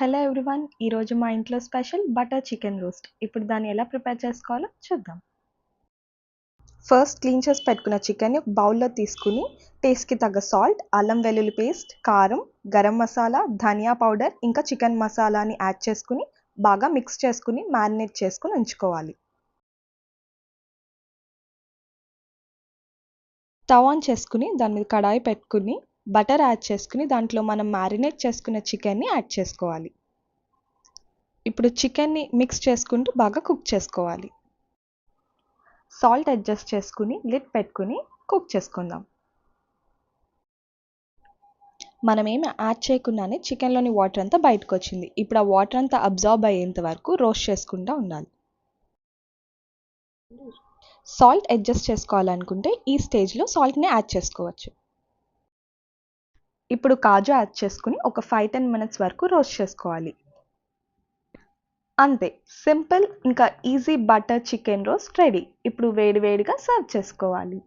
Hello everyone ఈరోజు మా ఇంట్లో స్పెషల్ బటర్ చికెన్ రోస్ట్. ఇప్పుడు దాన్ని ఎలా ప్రిపేర్ చేసుకోవాలో చూద్దాం. ఫస్ట్ క్లీన్ చేసి పెట్టుకున్న చికెన్ని ఒక బౌల్లో తీసుకుని టేస్ట్కి తగ్గ సాల్ట్ అల్లం వెల్లుల్లి పేస్ట్ కారం గరం మసాలా ధనియా పౌడర్ ఇంకా చికెన్ మసాలాని యాడ్ చేసుకుని బాగా మిక్స్ చేసుకుని మ్యారినేట్ చేసుకుని ఉంచుకోవాలి. స్టవ్ ఆన్ చేసుకుని దాని మీద కడాయి పెట్టుకుని బటర్ యాడ్ చేసుకుని దాంట్లో మనం మ్యారినేట్ చేసుకున్న చికెన్ని యాడ్ చేసుకోవాలి. ఇప్పుడు చికెన్ని మిక్స్ చేసుకుంటూ బాగా కుక్ చేసుకోవాలి. సాల్ట్ అడ్జస్ట్ చేసుకుని లిడ్ పెట్టుకుని కుక్ చేసుకుందాం. మనం ఏమి యాడ్ చేయకుండానే చికెన్లోని వాటర్ అంతా బయటకు వచ్చింది ఇప్పుడు ఆ వాటర్ అంతా అబ్జార్బ్ అయ్యేంత వరకు రోస్ట్ చేసుకుంటూ ఉండాలి. సాల్ట్ అడ్జస్ట్ చేసుకోవాలనుకుంటే ఈ స్టేజ్లో సాల్ట్ని యాడ్ చేసుకోవచ్చు. ఇప్పుడు కాజు యాడ్ చేసుకుని ఒక ఫైవ్ టెన్ మినిట్స్ వరకు రోస్ట్ చేసుకోవాలి. అంతే సింపుల్ ఇంకా easy butter chicken roast ready ఇప్పుడు వేడివేడిగా సర్వ్ చేసుకోవాలి.